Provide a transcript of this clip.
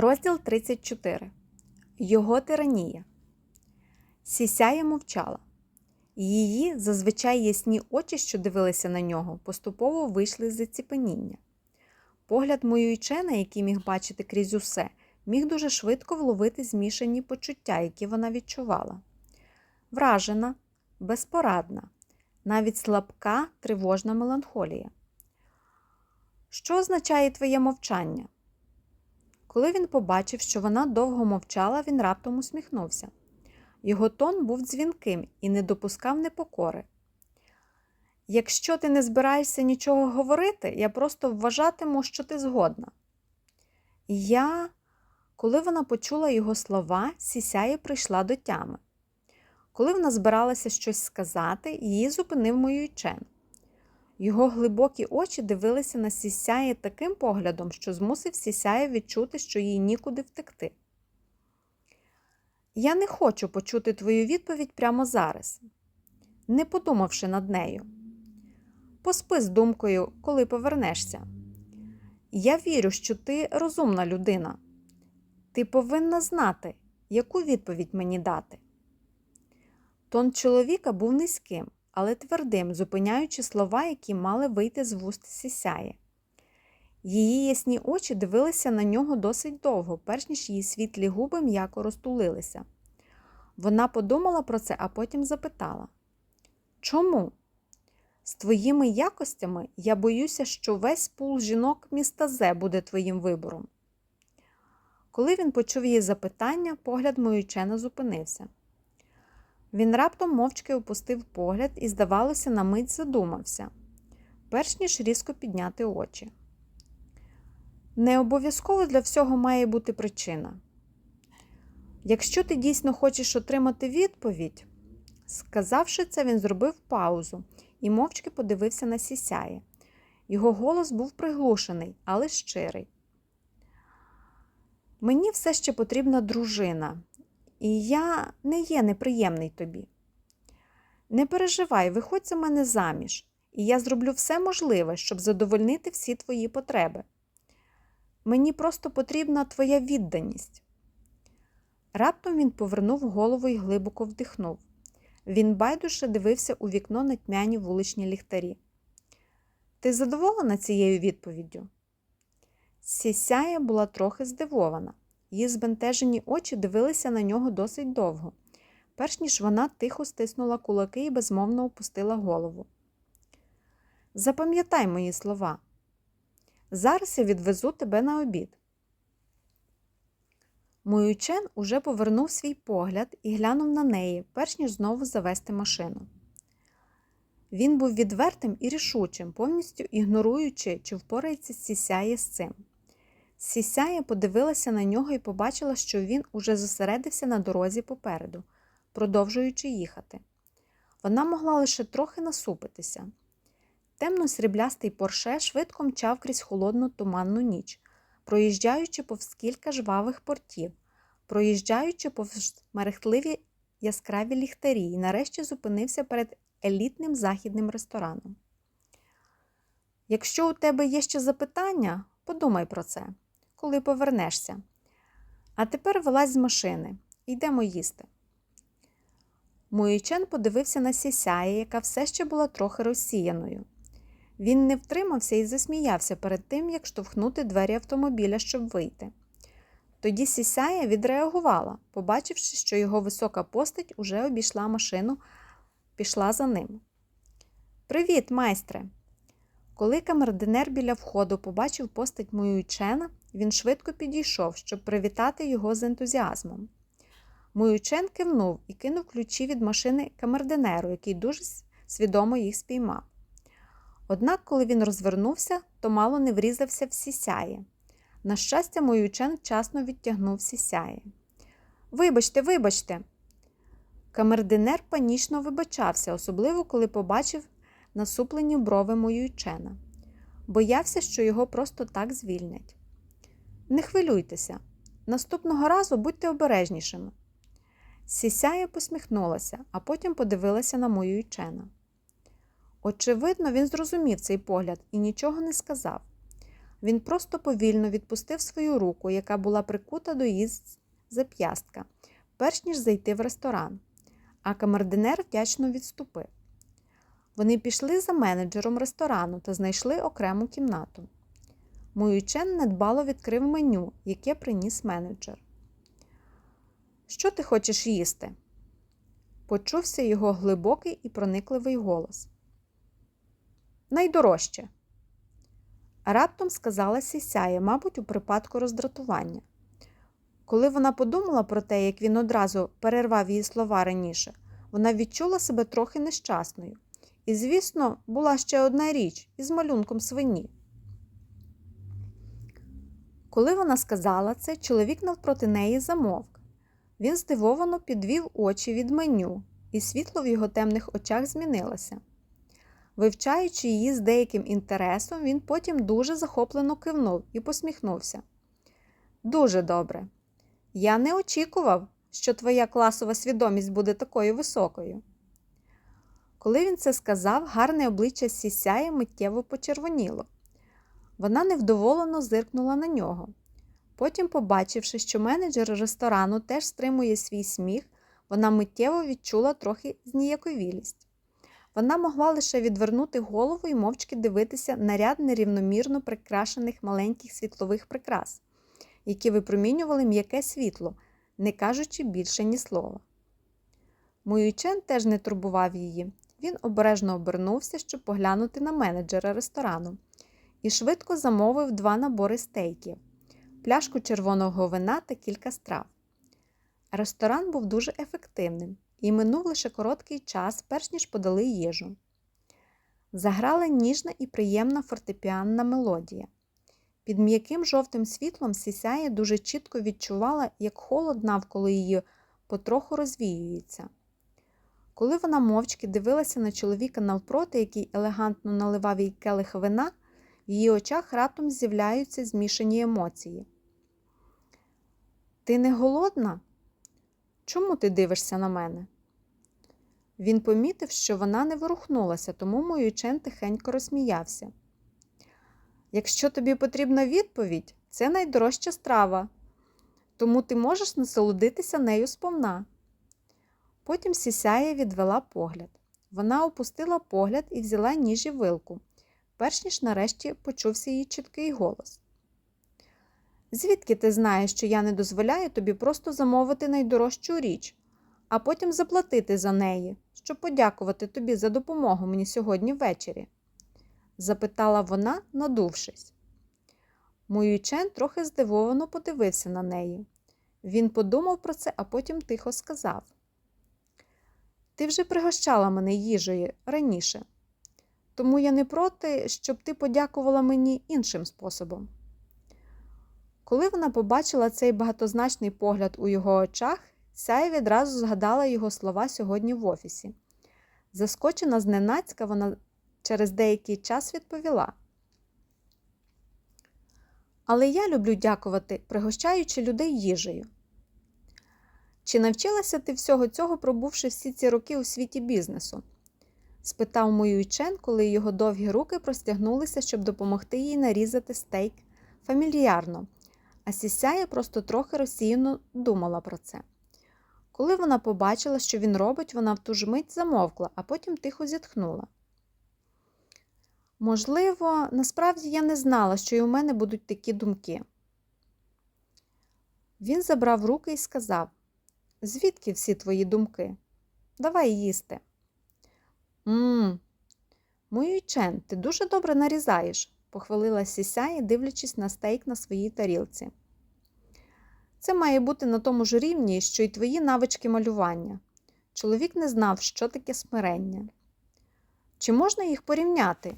Розділ 34. Його тиранія. Сісяя мовчала. Її зазвичай ясні очі, що дивилися на нього, поступово вийшли з заціпеніння. Погляд Моюйчена, який міг бачити крізь усе, міг дуже швидко вловити змішані почуття, які вона відчувала. Вражена, безпорадна, навіть слабка, тривожна меланхолія. Що означає твоє мовчання? Коли він побачив, що вона довго мовчала, він раптом усміхнувся. Його тон був дзвінким і не допускав непокори. Якщо ти не збираєшся нічого говорити, я просто вважатиму, що ти згодна. Я, коли вона почула його слова, сісяє прийшла до тями. Коли вона збиралася щось сказати, її зупинив Моюйчен. Його глибокі очі дивилися на сісяє таким поглядом, що змусив сісяє відчути, що їй нікуди втекти. Я не хочу почути твою відповідь прямо зараз, не подумавши над нею. Поспи з думкою, коли повернешся. Я вірю, що ти розумна людина. Ти повинна знати, яку відповідь мені дати. Тон чоловіка був низьким, але твердим, зупиняючи слова, які мали вийти з вуст сісяє. Її ясні очі дивилися на нього досить довго, перш ніж її світлі губи м'яко розтулилися. Вона подумала про це, а потім запитала Чому? З твоїми якостями я боюся, що весь пул жінок міста Зе буде твоїм вибором. Коли він почув її запитання, погляд Моючена зупинився. Він раптом мовчки опустив погляд і, здавалося, на мить задумався, перш ніж різко підняти очі. Не обов'язково для всього має бути причина. Якщо ти дійсно хочеш отримати відповідь, сказавши це, він зробив паузу і мовчки подивився на сісяє. Його голос був приглушений, але щирий. Мені все ще потрібна дружина, і я не є неприємний тобі. Не переживай, виходь за мене заміж, і я зроблю все можливе, щоб задовольнити всі твої потреби. Мені просто потрібна твоя відданість. Раптом він повернув голову і глибоко вдихнув. Він байдуже дивився у вікно на тьмяні вуличні ліхтарі. Ти задоволена цією відповіддю? Сісяя була трохи здивована. Її збентежені очі дивилися на нього досить довго, перш ніж вона тихо стиснула кулаки і безмовно опустила голову. Запам'ятай мої слова. Зараз я відвезу тебе на обід. Моючен уже повернув свій погляд і глянув на неї, перш ніж знову завести машину. Він був відвертим і рішучим, повністю ігноруючи, чи впорається сісяє з цим. Сісяє подивилася на нього і побачила, що він уже зосередився на дорозі попереду, продовжуючи їхати. Вона могла лише трохи насупитися. Темно сріблястий порше швидко мчав крізь холодну туманну ніч, проїжджаючи повз кілька жвавих портів, проїжджаючи повз мерехтливі яскраві ліхтарі і нарешті зупинився перед елітним західним рестораном. Якщо у тебе є ще запитання, подумай про це, коли повернешся. А тепер вилазь з машини йдемо їсти. Моючен подивився на сісяє, яка все ще була трохи розсіяною. Він не втримався і засміявся перед тим, як штовхнути двері автомобіля, щоб вийти. Тоді сісяя відреагувала, побачивши, що його висока постать уже обійшла машину, пішла за ним. Привіт, майстре! Коли камердинер біля входу побачив постать Моючена, він швидко підійшов, щоб привітати його з ентузіазмом. Моючен кивнув і кинув ключі від машини камердинеру, який дуже свідомо їх спіймав. Однак, коли він розвернувся, то мало не врізався в сісяє. На щастя, Моючен вчасно відтягнув сісяє. Вибачте, вибачте. Камердинер панічно вибачався, особливо коли побачив насуплені брови Моючена. Боявся, що його просто так звільнять. Не хвилюйтеся, наступного разу будьте обережнішими. Сісяя посміхнулася, а потім подивилася на мою Моючена. Очевидно, він зрозумів цей погляд і нічого не сказав. Він просто повільно відпустив свою руку, яка була прикута до її зап'ястка, перш ніж зайти в ресторан, а камердинер вдячно відступив. Вони пішли за менеджером ресторану та знайшли окрему кімнату. Муючен недбало відкрив меню, яке приніс менеджер. Що ти хочеш їсти? Почувся його глибокий і проникливий голос. Найдорожче. Раптом сказала сісяє, мабуть, у припадку роздратування. Коли вона подумала про те, як він одразу перервав її слова раніше, вона відчула себе трохи нещасною. І, звісно, була ще одна річ із малюнком свині. Коли вона сказала це, чоловік навпроти неї замовк. Він здивовано підвів очі від меню, і світло в його темних очах змінилося. Вивчаючи її з деяким інтересом, він потім дуже захоплено кивнув і посміхнувся. Дуже добре. Я не очікував, що твоя класова свідомість буде такою високою. Коли він це сказав, гарне обличчя сісяє миттєво почервоніло. Вона невдоволено зиркнула на нього. Потім, побачивши, що менеджер ресторану теж стримує свій сміх, вона миттєво відчула трохи зніяковілість. Вона могла лише відвернути голову і мовчки дивитися на ряд нерівномірно прикрашених маленьких світлових прикрас, які випромінювали м'яке світло, не кажучи більше ні слова. Муючен теж не турбував її. Він обережно обернувся, щоб поглянути на менеджера ресторану, і швидко замовив два набори стейків, пляшку червоного вина та кілька страв. Ресторан був дуже ефективним, і минув лише короткий час, перш ніж подали їжу. Заграла ніжна і приємна фортепіанна мелодія. Під м'яким жовтим світлом сісяє дуже чітко відчувала, як холод навколо її потроху розвіюється. Коли вона мовчки дивилася на чоловіка навпроти, який елегантно наливав їй келих вина, в її очах раптом з'являються змішані емоції. Ти не голодна? Чому ти дивишся на мене? Він помітив, що вона не ворухнулася, тому Моючен тихенько розсміявся. Якщо тобі потрібна відповідь, це найдорожча страва, тому ти можеш насолодитися нею сповна. Потім сісяє відвела погляд. Вона опустила погляд і взяла ніж і вилку, перш ніж нарешті почувся її чіткий голос. Звідки ти знаєш, що я не дозволяю тобі просто замовити найдорожчу річ, а потім заплатити за неї, щоб подякувати тобі за допомогу мені сьогодні ввечері? запитала вона, надувшись. Муючен трохи здивовано подивився на неї. Він подумав про це, а потім тихо сказав: Ти вже пригощала мене їжею раніше, тому я не проти, щоб ти подякувала мені іншим способом. Коли вона побачила цей багатозначний погляд у його очах, Сяя відразу згадала його слова сьогодні в офісі. Заскочена зненацька, вона через деякий час відповіла. Але я люблю дякувати, пригощаючи людей їжею. Чи навчилася ти всього цього, пробувши всі ці роки у світі бізнесу? Спитав Моюйчен, коли його довгі руки простягнулися, щоб допомогти їй нарізати стейк фамільярно, а сісяя просто трохи розсіяно думала про це. Коли вона побачила, що він робить, вона в ту ж мить замовкла, а потім тихо зітхнула. Можливо, насправді я не знала, що й у мене будуть такі думки. Він забрав руки і сказав: Звідки всі твої думки? Давай їсти. Мм, Муючен, ти дуже добре нарізаєш, похвалила сісяє, дивлячись на стейк на своїй тарілці. Це має бути на тому ж рівні, що й твої навички малювання. Чоловік не знав, що таке смирення. Чи можна їх порівняти?